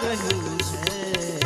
કહ્યું છે.